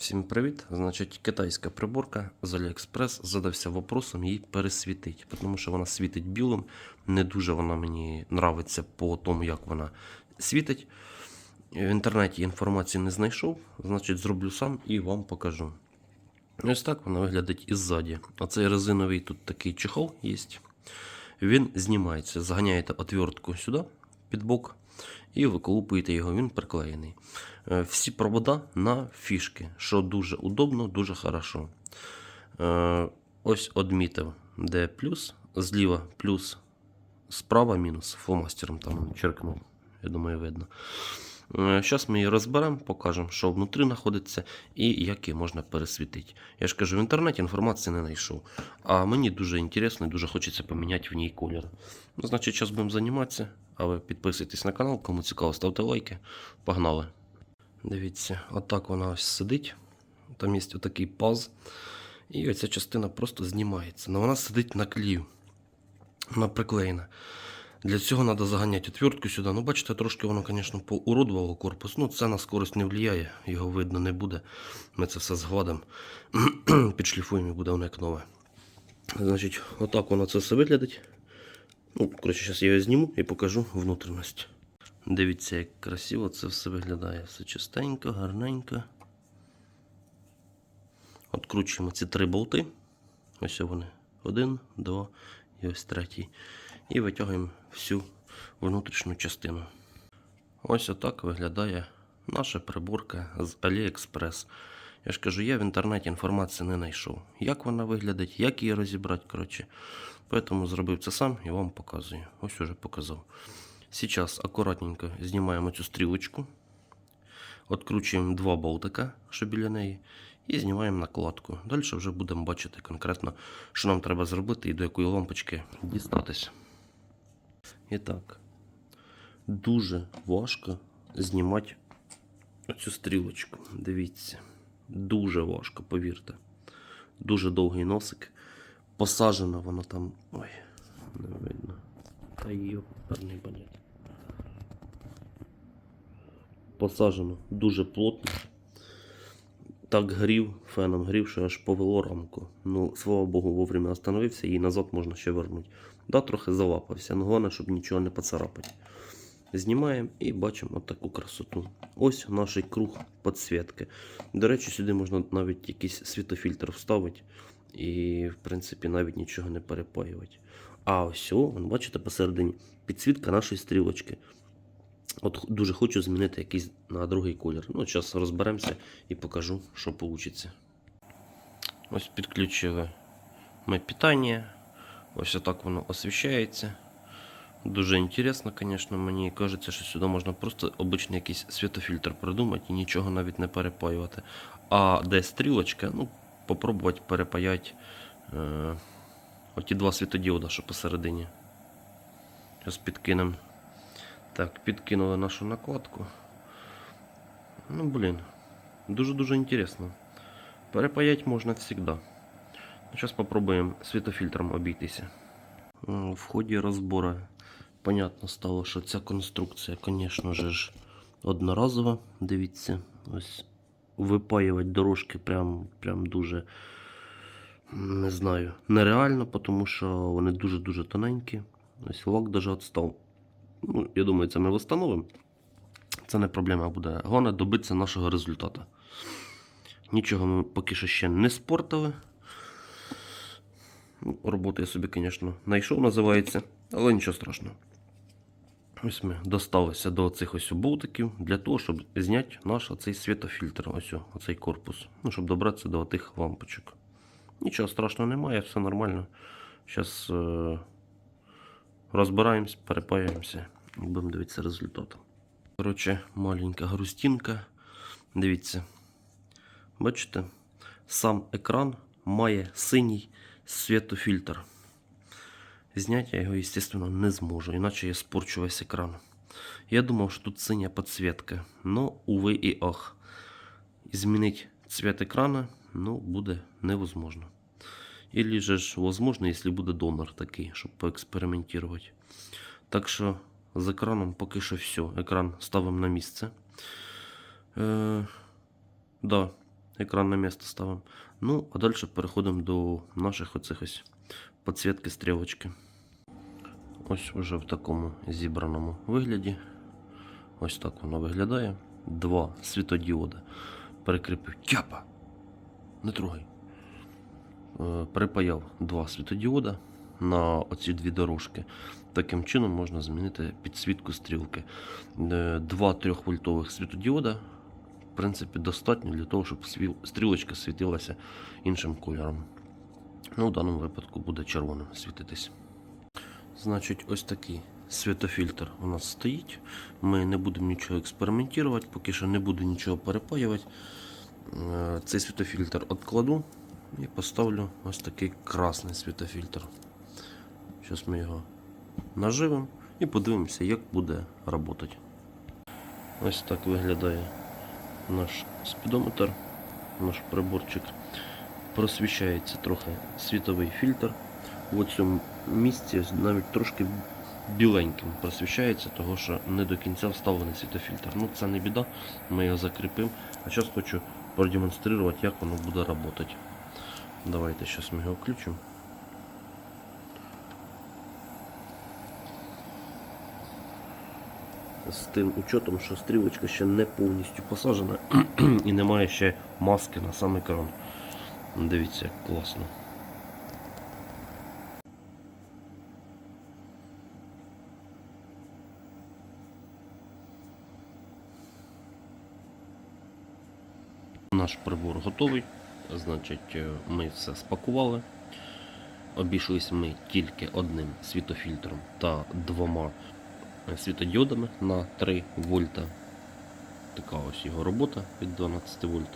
Всім привіт! Значить, китайська приборка з AliExpress задався вопросом її пересвітити, тому що вона світить білим. Не дуже вона мені нравиться по тому, як вона світить. В інтернеті інформації не знайшов, значить, зроблю сам і вам покажу. Ось так вона виглядить іззаді. Оцей резиновий тут такий чехол є. Він знімається. Заганяєте отвертку сюди, під бок, і виколупуєте його, він приклеєний. Е, Всі провода на фішки, що дуже удобно, дуже хорошо. Е, Ось одмітив, де плюс, зліва плюс, справа мінус. Фломастером там черкнув. Я думаю, видно. Зараз ми її розберемо, покажемо, що внутрі знаходиться і як її можна пересвітити. Я ж кажу, в інтернеті інформації не знайшов. А мені дуже інтересно і дуже хочеться поміняти в ній колір. Ну, значить, зараз будемо займатися. А ви підписуйтесь на канал, кому цікаво, ставте лайки. Погнали. Дивіться, отак вона ось сидить. Там є отакий паз. І оця частина просто знімається. Но вона сидить на клію. Вона приклеєна. Для цього треба заганяти отвертку сюди. Ну, бачите, трошки воно, звісно, поуродувало корпус. Ну, це на скорость не впливає, його видно не буде. Ми це все згладимо, підшліфуємо і буде воно як нове. Значить, отак воно це все виглядить. Ну, коротше, зараз я його зніму і покажу внутрішність. Дивіться, як красиво це все виглядає. Все чистенько, гарненько. Откручуємо ці три болти. Ось вони. Один, два і ось третій. І витягуємо всю внутрішню частину. Ось отак виглядає наша приборка з AliExpress. Я ж кажу, я в інтернеті інформації не знайшов. Як вона виглядить, як її розібрати. коротше. Поэтому зробив це сам і вам показую. Ось уже показав. Сейчас акуратненько знімаємо цю стрілочку. Откручуємо два болтика, що біля неї, і знімаємо накладку. Далі вже будемо бачити конкретно, що нам треба зробити і до якої лампочки дістатись. І так, дуже важко знімати оцю стрілочку. Дивіться, дуже важко, повірте. Дуже довгий носик. Посаджена вона там. Ой, не видно. Та її йоперний балет. Посаджено дуже плотно. Так грів, феном грів, що аж повело рамку. Ну, слава Богу, вовремя остановився і назад можна ще вернути. Да, трохи залапався, але головне, щоб нічого не поцарапати. Знімаємо і бачимо отаку красоту. Ось наш круг підсвітки. До речі, сюди можна навіть якийсь світофільтр вставити. І, в принципі, навіть нічого не перепаювати. А ось, о, бачите, посередині підсвітка нашої стрілочки. От дуже хочу змінити якийсь на другий колір. Ну, зараз розберемося і покажу, що вийде. Ось підключили ми питання. Ось отак воно освіщається. Дуже інтересно, звісно, мені кажеться, що сюди можна просто обичний якийсь світофільтр придумати і нічого навіть не перепаювати. А де стрілочка, ну, попробувати перепаяти е, оті два світодіода, що посередині. Зараз підкинемо. Так, підкинули нашу накладку. Ну, блін, дуже-дуже інтересно. Перепаять можна завжди. Зараз спробуємо світофільтром обійтися. В ході розбору понятно стало, що ця конструкція, звісно ж, одноразова. Дивіться, ось випаювати дорожки прям, прям дуже не знаю, нереально, тому що вони дуже-дуже тоненькі. Ось лак даже відстав. Ну, я думаю, це ми встановимо. Це не проблема буде. Головне добитися нашого результату. Нічого ми поки що ще не спортили. Ну, Роботу я собі, звісно, знайшов, називається, але нічого страшного. Ось ми досталися до цих ось болтиків для того, щоб зняти наш оцей світофільтр, ось оцей корпус. Ну, щоб добратися до тих лампочок. Нічого страшного немає, все нормально. Зараз розбираємось, перепаюємося і будемо дивитися результат. Коротше, маленька грустинка. Дивіться. Бачите, сам екран має синій світофільтр. Зняти я його, звісно, не зможу, іначе я спорчу весь екран. Я думав, що тут синя підсвітка, но, уви і ах. Змінити цвет екрана ну, буде невозможно. Или же ж возможно, якщо буде донор такий, щоб поекспериментувати. Так що з екраном поки що все. Екран ставимо на місце. Е, да, екран на місце ставимо. Ну, а далі переходимо до наших оцих ось підсвітки стрілочки. Ось уже в такому зібраному вигляді. Ось так воно виглядає. Два світодіоди. Перекріпив. Тяпа! Не трогай. Е, Припаяв два світодіода на оці дві дорожки. Таким чином можна змінити підсвітку стрілки. Е, Два 3 вольтових світодіода, в принципі, достатньо для того, щоб стрілочка світилася іншим кольором. Ну, в даному випадку буде червоним світитись. Значить, ось такий світофільтр у нас стоїть. Ми не будемо нічого експериментувати, поки що не буду нічого перепаювати. Е, Цей світофільтр відкладу і поставлю ось такий красний світофільтр. Зараз ми його наживемо і подивимося, як буде працювати. Ось так виглядає наш спідометр, наш приборчик. Просвіщається трохи світовий фільтр. В цьому місці навіть трошки біленьким просвіщається, того що не до кінця вставлений світофільтр. Ну це не біда, ми його закріпимо. А зараз хочу продемонструвати, як воно буде працювати. Давайте зараз ми його включимо. З тим учетом, що стрілочка ще не повністю посаджена і немає ще маски на сам екран. Дивіться, як класно. Наш прибор готовий. Значить, е, ми все спакували. Обійшлись ми тільки одним світофільтром та двома світодіодами на 3 вольта. Така ось його робота від 12 вольт.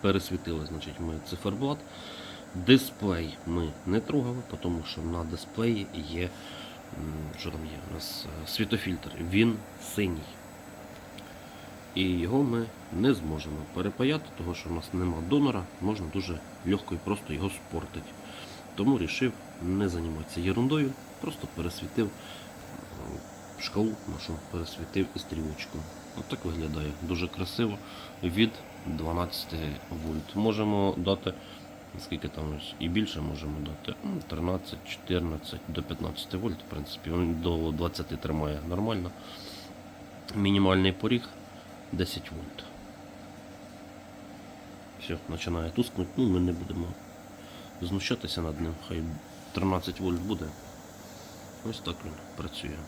Пересвітили, значить, ми циферблат. Дисплей ми не трогали, тому що на дисплеї є, що там є, у нас е, світофільтр. Він синій. І його ми не зможемо перепаяти, тому що в нас нема донора, можна дуже легко і просто його спортити. Тому вирішив не займатися ерундою, просто пересвітив шкалу нашу, пересвітив і стрілочку. Отак виглядає дуже красиво від 12 вольт. Можемо дати, скільки там і більше можемо дати. ну, 13, 14 до 15 вольт, в принципі, він до 20 тримає нормально. Мінімальний поріг 10 вольт. Все, починає тускнути. Ну, ми не будемо знущатися над ним. Хай 13 вольт буде. Ось так він працює.